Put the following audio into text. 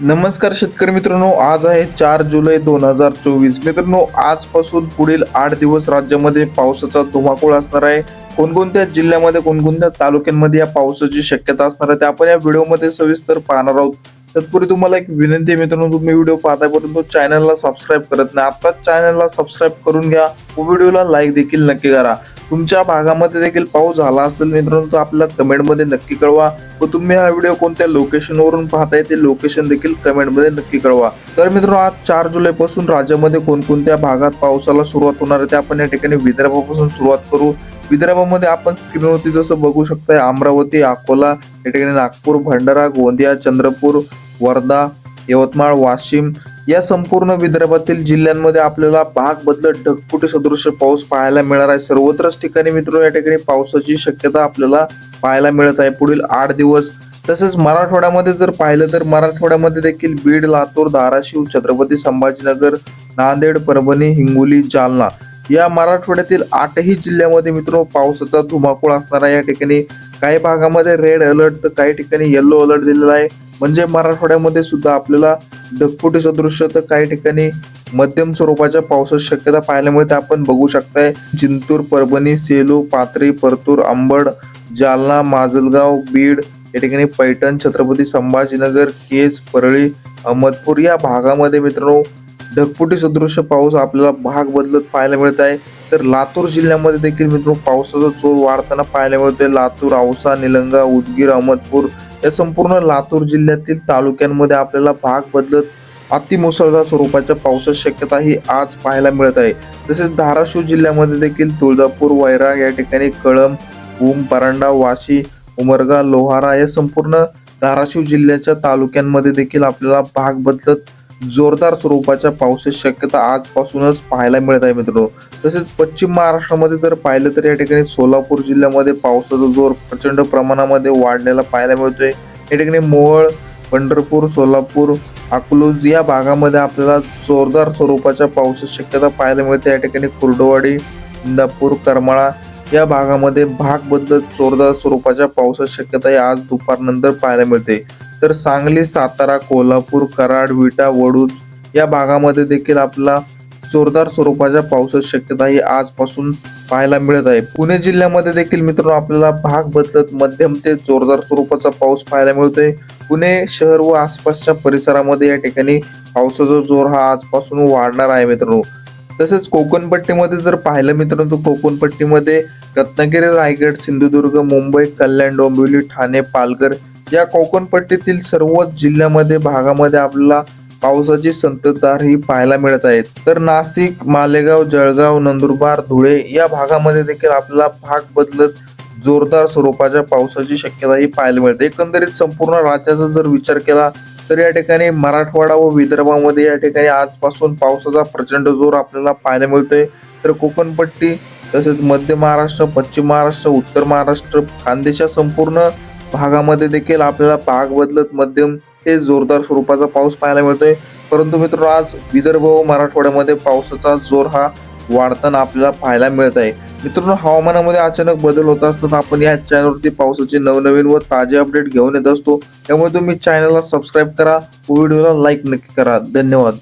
नमस्कार शेतकरी मित्रांनो आज आहे चार जुलै दोन हजार चोवीस. मित्रांनो आजपासून पुढील आठ दिवस राज्यामध्ये पावसाचा धुमाकूळ असणार आहे. कोणकोणत्या जिल्ह्यामध्ये कोणकोणत्या तालुक्यांमध्ये या पावसाची शक्यता असणार आहे ते आपण या व्हिडिओमध्ये सविस्तर पाहणार आहोत. तत्पूर्वी तुम्हाला एक विनंती आहे मित्रांनो तुम्ही व्हिडिओ पाहताय परंतु चॅनलला सबस्क्राईब करत नाही. आत्ताच चॅनलला सबस्क्राईब करून घ्या व व्हिडिओला लाईक देखील नक्की करा. तुमच्या भागामध्ये देखील पाऊस झाला असेल मित्रांनो तो आपल्याला कमेंटमध्ये नक्की कळवा. व तुम्ही हा व्हिडिओ कोणत्या लोकेशनवरून पाहताय ते लोकेशन देखील कमेंटमध्ये नक्की कळवा. तर मित्रांनो आज चार जुलैपासून राज्यामध्ये कोणकोणत्या भागात पावसाला सुरुवात होणार आहे ते आपण या ठिकाणी विदर्भापासून सुरुवात करू. विदर्भामध्ये आपण स्क्रीनवरती जसं बघू शकताय अमरावती अकोला या ठिकाणी नागपूर भंडारा गोंदिया चंद्रपूर वर्धा यवतमाळ वाशिम या संपूर्ण विदर्भातील जिल्ह्यांमध्ये आपल्याला भाग बदलत ढगफुटी सदृश पाऊस पाहायला मिळणार आहे. सर्वत्रच ठिकाणी मित्र या ठिकाणी पावसाची शक्यता आपल्याला पाहायला मिळत आहे. पुढील आठ दिवस तसेच मराठवाड्यामध्ये जर पाहिलं तर मराठवाड्यामध्ये देखील बीड लातूर धाराशिव छत्रपती संभाजीनगर नांदेड परभणी हिंगोली जालना या मराठवाड्यातील आठही जिल्ह्यामध्ये मित्र पावसाचा धुमाकूळ असणार आहे. या ठिकाणी काही भागामध्ये रेड अलर्ट तर काही ठिकाणी येल्लो अलर्ट दिलेला आहे. म्हणजे मराठवाड्यामध्ये सुद्धा आपल्याला ढगफुटी सदृश्य तर काही ठिकाणी मध्यम स्वरूपाच्या पावसाची शक्यता पाहायला मिळते आपण बघू शकताय. जिंतूर परभणी सेलू पाथरी परतूर अंबड जालना माजलगाव बीड या ठिकाणी पैठण छत्रपती संभाजीनगर केज परळी अहमदपूर या भागामध्ये मित्रांनो ढगफुटी सदृश्य पाऊस आपल्याला भाग बदलत पाहायला मिळत आहे. तर लातूर जिल्ह्यामध्ये देखील मित्रांनो पावसाचा जोर वाढताना पाहायला मिळतोय. लातूर औसा निलंगा उदगीर अहमदपूर या संपूर्ण लातूर जिल्ह्यातील तालुक्यांमध्ये आपल्याला भाग बदलत अतिमुसळधार स्वरूपाच्या पावसाची शक्यता ही आज पाहायला मिळत आहे. तसेच धाराशिव जिल्ह्यामध्ये देखील तुळजापूर वैराग या ठिकाणी कळम उम परांडा वाशी उमरगा लोहारा या संपूर्ण धाराशिव जिल्ह्याच्या तालुक्यांमध्ये देखील आपल्याला भाग बदलत जोरदार स्वरूपाच्या पावसाची शक्यता आजपासूनच पाहायला मिळत आहे मित्रांनो. तसेच पश्चिम महाराष्ट्रामध्ये जर पाहिलं तर या ठिकाणी सोलापूर जिल्ह्यामध्ये पावसाचा जोर प्रचंड प्रमाणामध्ये वाढलेला पाहायला मिळतोय. या ठिकाणी मोहोळ पंढरपूर सोलापूर अकलूज या भागामध्ये आपल्याला जोरदार स्वरूपाच्या पावसाची शक्यता पाहायला मिळते. या ठिकाणी कुर्डवाडी इंदापूर करमाळा या भागामध्ये भाग बदलत जोरदार स्वरूपाच्या पावसाची शक्यता ही आज दुपारनंतर पाहायला मिळते. तर सांगली सातारा कोल्हापूर कराड विटा वडूज या भागामध्ये देखील आपला जोरदार स्वरूपाच्या पावसाची शक्यता ही आजपासून पाहायला मिळत आहे. पुणे जिल्ह्यामध्ये देखील मित्रांनो आपल्याला भाग बदलत मध्यम ते जोरदार स्वरूपाचा पाऊस पाहायला मिळतोय. पुणे शहर व आसपासच्या परिसरामध्ये या ठिकाणी पावसाचा जोर हा आजपासून वाढणार आहे मित्रांनो. तसेच कोकणपट्टीमध्ये जर पाहिलं मित्रांनो तर कोकणपट्टीमध्ये रत्नागिरी रायगड सिंधुदुर्ग मुंबई कल्याण डोंबिवली ठाणे पालघर या कोकणपट्टीतील सर्वच जिल्ह्यामध्ये भागामध्ये आपल्याला पावसाची संततधार ही पाहायला मिळत आहेत तर नाशिक मालेगाव जळगाव नंदुरबार धुळे या भागामध्ये देखील आपल्याला भाग बदलत जोरदार स्वरूपाच्या पावसाची शक्यता ही पाहायला मिळते. एकंदरीत संपूर्ण राज्याचा जर विचार केला तर या ठिकाणी मराठवाडा व विदर्भामध्ये या ठिकाणी आजपासून पावसाचा प्रचंड जोर आपल्याला पाहायला मिळतोय. तर कोकणपट्टी तसेच मध्य महाराष्ट्र पश्चिम महाराष्ट्र उत्तर महाराष्ट्र खानदेशा संपूर्ण भागामध्ये देखील आपल्याला भाग बदलत मध्यम ते जोरदार स्वरूपाचा पाऊस पाहायला मिळतोय. परंतु मित्रांनो आज विदर्भ व मराठवाड्यामध्ये पावसाचा जोर हा वाढताना आपल्याला पाहायला मिळत आहे मित्रांनो हवामानामध्ये अचानक बदल होत असतात आपण या चॅनलवरती पावसाचे नवनवीन व ताजे अपडेट घेऊन येत असतो. त्यामुळे तुम्ही चॅनलला सबस्क्राईब करा व्हिडिओला लाईक नक्की करा. धन्यवाद.